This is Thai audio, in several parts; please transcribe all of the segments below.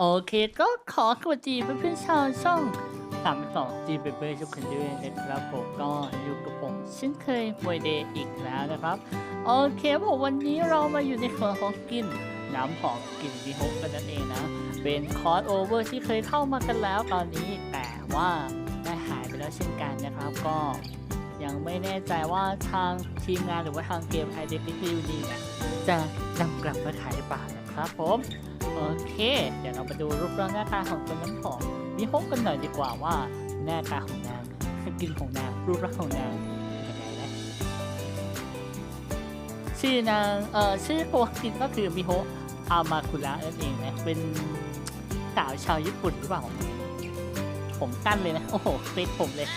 โอเคก็ขอสวัสดีเพื่อนๆชาวช่องสามสองจีเบเบอร์ทุกคนด้วยนะครับผมก็อยู่กับผมเช่นเคยมวยเดย์อีกแล้วนะครับโอเคผมวันนี้เรามาอยู่ในส่วนของกินน้ำหอมกลิ่นวีฮกกันนั่นเองนะ เป็นคอร์สโอเวอร์ที่เคยเข้ามากันแล้วตอนนี้แต่ว่าได้หายไปแล้วเช่นกันนะครับก็ยังไม่แน่ใจว่าทางทีมงานหรือว่าทางเกม Identity u n i เนี่ย จะนำกลับมาขายหรือเปล่านะครับผมโอเค เดี๋ยวเรามาดูรูปร่างหน้าตาของตัวน้ำหอมมีฮกกันหน่อยดีกว่าว่าหน้าตาของนางกินของนางรูปร่างของนางเป็นยังไงนะชื่อนางเอ่อชื่อตัวกินก็คือมิโฮะอามาคุระนั่นเองนะเป็นสาวชาวญี่ปุ่นหรือเปล่าผมกั้นเลยนะ โอ้โหเฟซผมเลย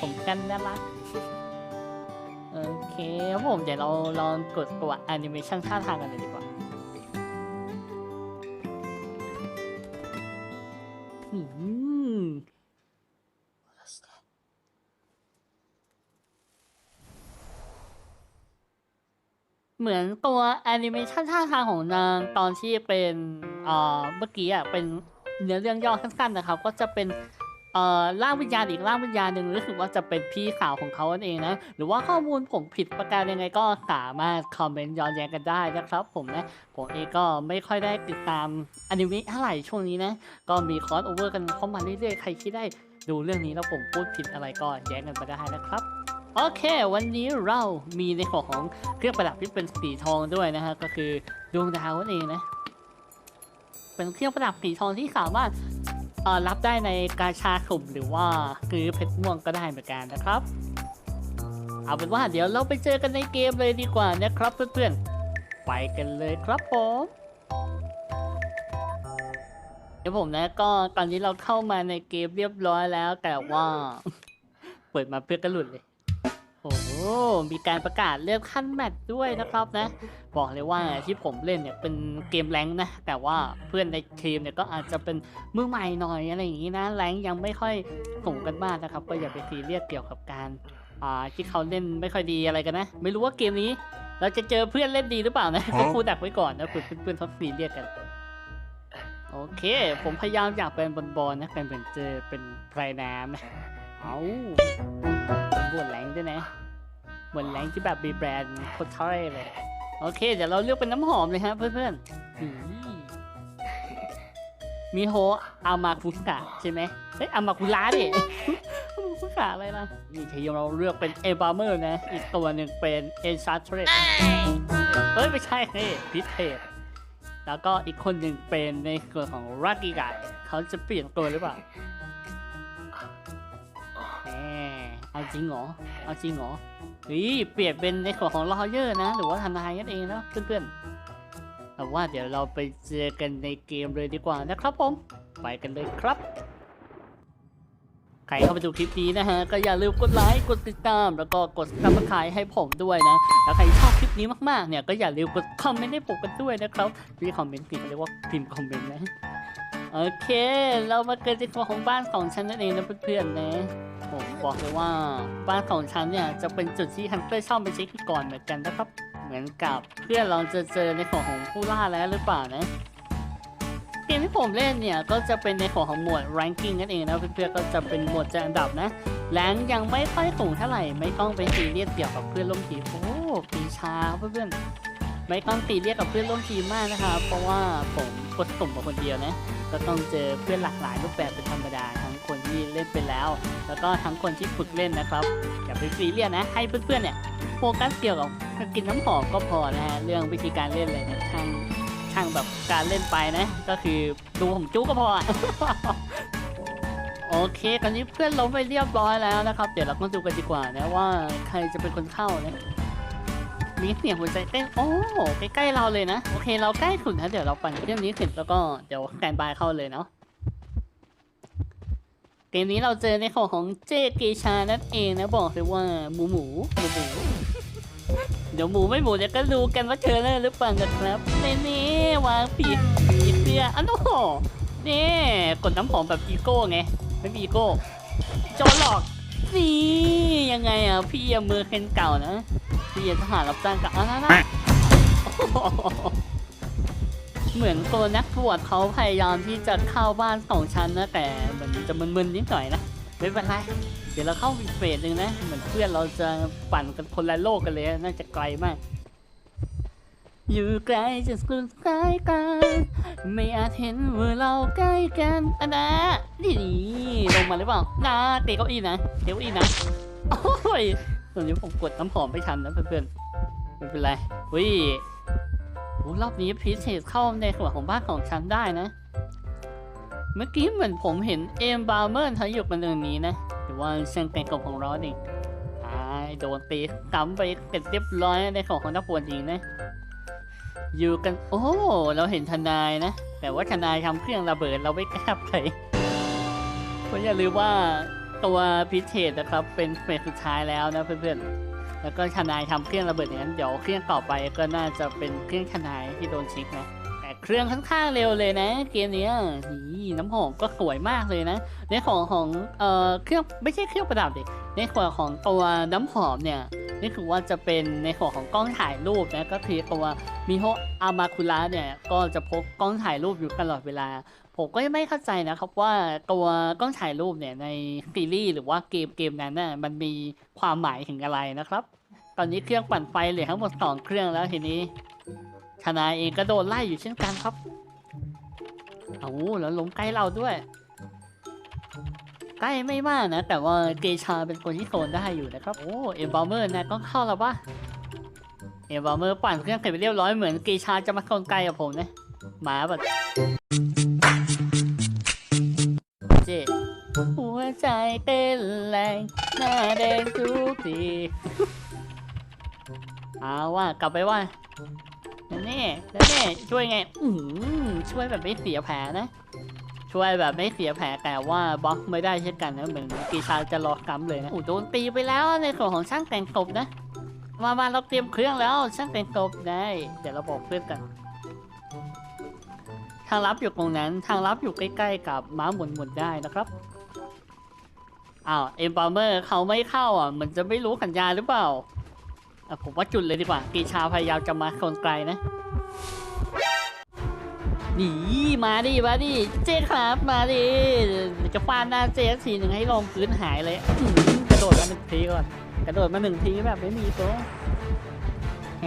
ผมกั้นน่ารัก คครับผม เดี๋ยวเราลองกดตัวแอนิเมชันท่าทางกันเลยดีกว่า อืมเหมือนตัวแอนิเมชันท่าทางของนางตอนที่เป็นเมื่อกี้อะเป็นเนื้อเรื่องย่อสั้นๆนะครับ ก็จะเป็น อ่อร่างวิญญาณอีกร่างวิญญาณหนึ่งรู้สึกว่าจะเป็นพี่สาวของเขานั่นเองนะ หรือว่าข้อมูลผมผิดประการยังไงก็สามารถคอมเมนต์ย้อนแย้งกันได้นะครับ ผมนะ ผมเองก็ไม่ค่อยได้ติดตามอนิเมะเท่าไหร่ช่วงนี้นะ ก็มีคอสโอเวอร์กันเข้ามาเรื่อยๆ ใครที่ได้ดูเรื่องนี้แล้วผมพูดผิดอะไรก็แย้งกันมาได้นะครับโอเค วันนี้เรามีในของของเครื่องประดับที่เป็นสีทองด้วยนะฮะก็คือดวงดาวนั่นเองนะ เป็นเครื่องประดับสีทองที่สามารถ รับได้ในกาชาสุ่มหรือว่าคือเพชรม่วงก็ได้เหมือนกันนะครับ เอาเป็นว่าเดี๋ยวเราไปเจอกันในเกมเลยดีกว่านะครับเพื่อนๆ ไปกันเลยครับผมเดี๋ยวผมนะก็ตอนนี้เราเข้ามาในเกมเรียบร้อยแล้วแต่ว่า เปิดมาเพื่อนก็หลุดเลย มีการประกาศเลือกขั้นแมตช์ด้วยนะครับนะ บอกเลยว่าที่ผมเล่นเนี่ยเป็นเกมแรงค์นะ แต่ว่าเพื่อนในทีมเนี่ยก็อาจจะเป็นมือใหม่หน่อยอะไรอย่างนี้นะ แรงค์ยังไม่ค่อยสูงกันมากนะครับ ก็อย่าไปซีเรียสเกี่ยวกับการอ่าที่เขาเล่นไม่ค่อยดีอะไรกันนะ ไม่รู้ว่าเกมนี้ เราจะเจอเพื่อนเล่นดีหรือเปล่านะก็พูดดักไว้ก่อนนะเพื่อนเพื่อนๆเขาซีเรียสกันโอเค ผมพยายามอยากเป็นบอลบอลนะแต่เหมือนเจอเป็นไพรน้ำนะ เอาบนแรงด้วยนะ บนแรงที่แบบมีแบรนด์โคตรเท่เลย โอเค เดี๋ยวเราเลือกเป็นน้ำหอมเลยฮะเพื่อนๆมีโฮอามาคุกะใช่ไหมเฮ้ยอามาคุระดิอามาคุกะอะไรล่ะนี่ทีเราเลือกเป็นเอบาเมอร์นะ อีกตัวหนึ่งเป็นเอชาร์เทรดเฮ้ย ไม่ใช่เฮ้ยพิเทสแล้วก็อีกคนหนึ่งเป็นในส่วนของรักกี้ไก่เขาจะเปลี่ยนตัวหรือเปล่า เอาจริงเหรอ เอาจริงเหรอเฮ้ยเปลี่ยนเป็นในส่วนของลอเยอร์นะ หรือว่าทำนายนั่นเองนะเพื่อนๆแต่ว่าเดี๋ยวเราไปเจอกันในเกมเลยดีกว่านะครับผม ไปกันเลยครับ ใครเข้ามาดูคลิปนี้นะฮะ ก็อย่าลืมกดไลค์ กดติดตาม แล้วก็กดซับสไครต์ให้ผมด้วยนะ แล้วใครชอบคลิปนี้มากๆ เนี่ย ก็อย่าลืมกดคอมเมนต์ให้ผมกันด้วยนะครับพี่คอมเมนต์ผิดเรียกว่าพิมพ์คอมเมนต์นะ โอเค เรามาเกิดในตัวของบ้านของฉันนั่นเองนะเพื่อนๆนะ ผมบอกเลยว่าบ้านของฉันเนี่ยจะเป็นจุดที่ฮันเตอร์ชอบไปเช็คก่อนเหมือนกันนะครับ เหมือนกับเพื่อนเราจะเจอในของของผู้ล่าแล้วหรือเปล่านะเกมที่ผมเล่นเนี่ยก็จะเป็นในของของหมวด ranking นั่นเองนะเพื่อนๆก็จะเป็นหมวดจัดอันดับนะแรงยังไม่ค่อยสูงเท่าไหร่ไม่ต้องไปซีเรียสเกี่ยวกับเพื่อนร่วมทีมโอ้ปีชาเพื่อนๆไม่ต้องตีเรียกกับเพื่อนร่วมทีมมากนะครับเพราะว่าผมกดสุ่มมาคนเดียวนะก็ต้องเจอเพื่อนหลากหลายรูปแบบเป็นธรรมดา ที่เล่นไปแล้ว แล้วก็ทั้งคนที่ฝึกเล่นนะครับอย่าไปซีเรียสนะ ให้เพื่อนๆเนี่ยโฟกัสเกี่ยวกับกินน้ำหอมก็พอนะฮะเรื่องวิธีการเล่นเลยนี่ยช่างช่างแบบการเล่นไปนะ ก็คือดูผมจุ๊ก็พอโอเคตอนนี้เพื่อนล้มไปเรียบร้อยแล้วนะครับ เดี๋ยวเรามาดูกันดีกว่านะว่าใครจะเป็นคนเข้านะมีเสียงหัวใจเต้นโอ้ใกล้ๆเราเลยนะ โอเค เราใกล้ถึงนะเดี๋ยวเราปั่นเครื่องนี้เสร็จแล้วก็เดี๋ยวแกนบายเข้าเลยเนาะ เกมนี้เราเจอในของของเจเกชานั่นเองนะบอกเลยว่าหมูหมูหมูหมูเดี๋ยวหมูไม่หมูเดี๋ยวก็รู้กันว่าเธอเล่นหรือเปล่านะครับนี่นี่วางผิดผิดเสื้ออันโอ้โหนี่กดน้ำหอมแบบอีโก้ไงไม่มีอีโก้โจรหลอกนี่ยังไงอะพี่อะมือเคนเก่านะพี่อะทหารรับจ้างเกับอะนะนะโอ้โห เหมือนตัวนักบวชเขาพยายามที่จะเข้าบ้านของฉันนะแต่เหมันจะมึนๆนิดหน่อยนะไม่เป็นไรเดี๋ยวเราเข้าอีกเฟสหนึ่งนะเหมือนเพื่อนเราจะปั่นกันคนละโลกกันเลยน่าจะไกลมาก อยู่ไกลจะสุดสายตาไม่อาจเห็นว่าเราใกล้กันอันนะนี่ลงมาหรือเปล่านาเตะเก้าอี้นะเตะเก้าอี้นะโอ้ยตอนนี้ผมกดน้ำหอมไม่ทันนะเพื่อนๆไม่เป็นไรวิโอ้ รอบนี้พีชเชสเข้าในส่วนของบ้านของฉันได้นะ เมื่อกี้เหมือนผมเห็นเอมบาร์เมอร์ทอยู่กันตรงนี้นะหรือว่าเชิงแต่งกบของเราเองอ่าโดนตีกำไปเสร็จเรียบร้อยในของของนักบวชหญิงนะ อยู่กันโอ้เราเห็นทนายนะแต่ว่าทนายทำเครื่องระเบิดเราไม่กล้าไปเพราะอย่าลืมว่าตัวพิเศษนะครับเป็นเฟสสุดท้ายแล้วนะเพื่อนๆ แล้วก็ทนายทำเครื่องระเบิดอย่างนั้นเดี๋ยวเครื่องต่อไปก็น่าจะเป็นเครื่องทนายที่โดนชิกนะแต่เครื่องค่อนข้างเร็วเลยนะ เกมเนี้ยนี่น้ำหอมก็สวยมากเลยนะ ในของของเอ่อเครื่องไม่ใช่เครื่องประดับเด็กในส่วนของตัวน้ำหอมเนี่ยนี่คือว่าจะเป็นในส่วนของกล้องถ่ายรูปนะก็คือตัวมิโฮอามาคุระเนี่ยก็จะพกกล้องถ่ายรูปอยู่ตลอดเวลา ผมก็ยังไม่เข้าใจนะครับว่าตัวกล้องถ่ายรูปเนี่ยในซีรีส์หรือว่าเกมเกมนั้นน่ะมันมีความหมายถึงอะไรนะครับ ตอนนี้เครื่องปั่นไฟเหลือทั้งหมดสองเครื่องแล้วทีนี้ทนายเองก็โดนไล่อยู่เช่นกันครับเอาแล้วล้มใกล้เราด้วย ใกล้ไม่มากนะ แต่ว่าเกชาเป็นคนที่โซนได้อยู่นะครับ โอ้เอ็มบอมเมอร์นะก็เข้าแล้วปะเอวาเมอร์ปั่นเครื่องเสร็จไปเรียบร้อยเหมือนกีชาจะมาคนไกลกับผมนะหมาแบบ ใจเต้นแรงหน้าแดงทุกทีเอาว่ากลับไปว่านั่นนี่นั่นนี่ช่วยไง อืมช่วยแบบไม่เสียแผลนะ ช่วยแบบไม่เสียแผลแต่ว่าบล็อกไม่ได้เช่นกันนะเหมือนกีชาจะรอกำเลยนะอู้โดนตีไปแล้วในส่วนของช่างแต่งศพนะ มามาเราเตรียมเครื่องแล้วช่างแต่งตัวได้ เดี๋ยวเราบอกเพื่อนกัน ทางลับอยู่ตรงนั้น ทางลับอยู่ใกล้ ๆ กับม้าหมุนหมุนๆได้นะครับ อ้าวเอ็มบาร์เมอร์เขาไม่เข้าอะ มันจะไม่รู้สัญญาหรือเปล่าอะผมว่าจุดเลยดีกว่ากีชาพยายามจะมาคนไกลนะหนีมาดิมาดิเจ๊ครับมาดิจะฟาดหน้าเจ๊ทีหนึ่งให้ลงพื้นหายเลยกระโดดมาหนึ่งทีก่อนกระโดดมาหนึ่งทีแบบไม่มีตัว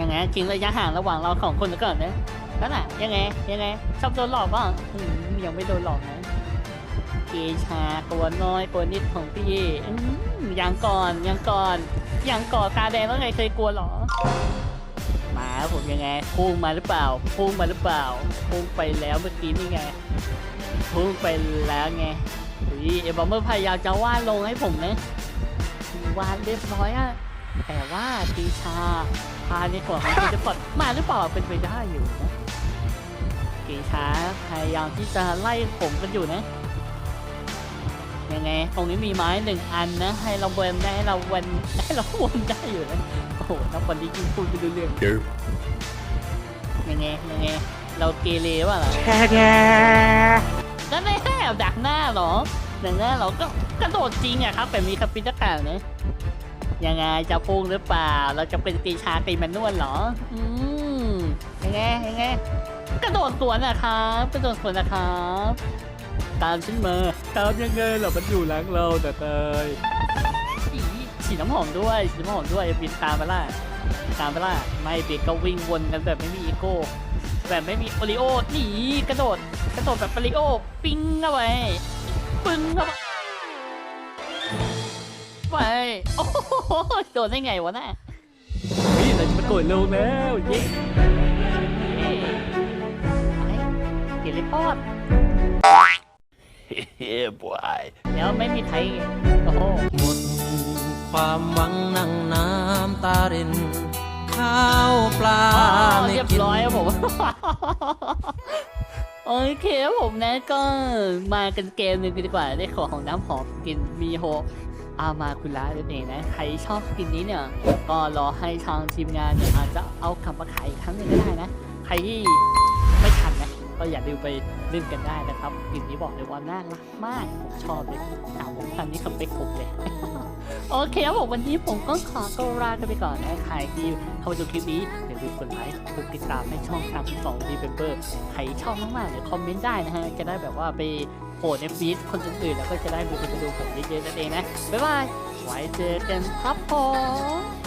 ยังไงจริงระยะห่างระหว่างเราสองคนก่อนนะนั่นน่ะยังไงยังไงชอบโดนหลอกบ้างยังไม่โดนหลอกนะ กชาตัวน้อยตัวนิดของพี่อืมยังก่อนยังก่อนยังก่อตาแดงแล้วไงเคยกลัวเหรอ มาผมยังไงพุ่งมาหรือเปล่าพุ่งมาหรือเปล่าพุ่งไปแล้วเมื่อกี้นี่ไงพุ่งไปแล้วไงอุ้ยเอบอมเมอร์พยายามจะวาดลงให้ผมนะวานเรียบร้อยอะแต่ว่าปีชาพาในส่วนของทีเดพอดมาหรือเปล่าเป็นไปได้อยู่นะปีชาพยายามที่จะไล่ผมกันอยู่นะ ยังไง ตรงนี้มีไม้หนึ่งอันนะ ให้เราเวนให้เราเวนให้เราวนได้อยู่นะโอ้โหนักบอลนี้ยิงพูดไม่รู้เรื่อง Nope. ยังไงยังไง เราเกเรวะเหรอแล้วไม่ให้ดักหน้าเหรอดักหน้าเราก็กระโดดจริงอะครับแต่มีคาปิตะกานะยังไงจะพุ่งหรือเปล่า เราจะเป็นตีชาตีแมนนวลเหรอ อืมยังไงยังไงกระโดดสวนนะครับกระโดดสวนนะครับ ตามฉันมาตามยังไงล่ะมันอยู่หลังเราแต่เตยอีฉีดน้ำหอมด้วยฉีดน้ำหอมด้วยบินตามไปล่ะตามไปล่ะไม่เบรกก็วิ่งวนกันแบบไม่มีอีโก้แบบไม่มีโอริโอหนีกระโดดกระโดดแบบโอริโอปิ้งเข้าไปปึ้งเข้าไปไปโอ้โหโดนได้ไงวะน่ะนี่เราจะมาโกดลงแล้วเย้เย้ไปเกลิปอด Yeah, boy. แล้วไม่มีไทยโอ้โหหมดความหวังนั่งน้ำตาริน ข้าวปลาไม่เรียบกินร้อยครับผม โอเคครับผมนะก็มากันเกมหนึ่งดีกว่าได้ของของน้ำหอมกินมีโฮอามาคุระนั่นเองนะ ใครชอบกินนี้เนี่ย ก็รอให้ทางทีมงานเนี่ยอาจจะเอากลับมาขายอีกครั้งหนึ่งก็ได้นะ ใครที่ ก็อย่าลืมไปเล่นกันได้นะครับกลิ่นนี้บอกเลยว่าน่ารักมากผมชอบเลยถามผมทันนี้คำเป็กผมเลย โอเคครับผมวันนี้ผมก็ขอตัวลากันไปก่อนนะใครที่เข้ามาดูคลิปนี้อย่าลืมกดไลค์กดติดตามให้ช่องทาง12ดีเบเบอร์ใครชอบมากๆเนี่ยวคอมเมนต์ได้นะฮะจะได้แบบว่าไปโผล่ในฟีดคนอื่นๆแล้วก็จะได้มีคนมาดูผมเยอะๆนั่นเองนะบ๊ายบายไว้เจอกันครับผม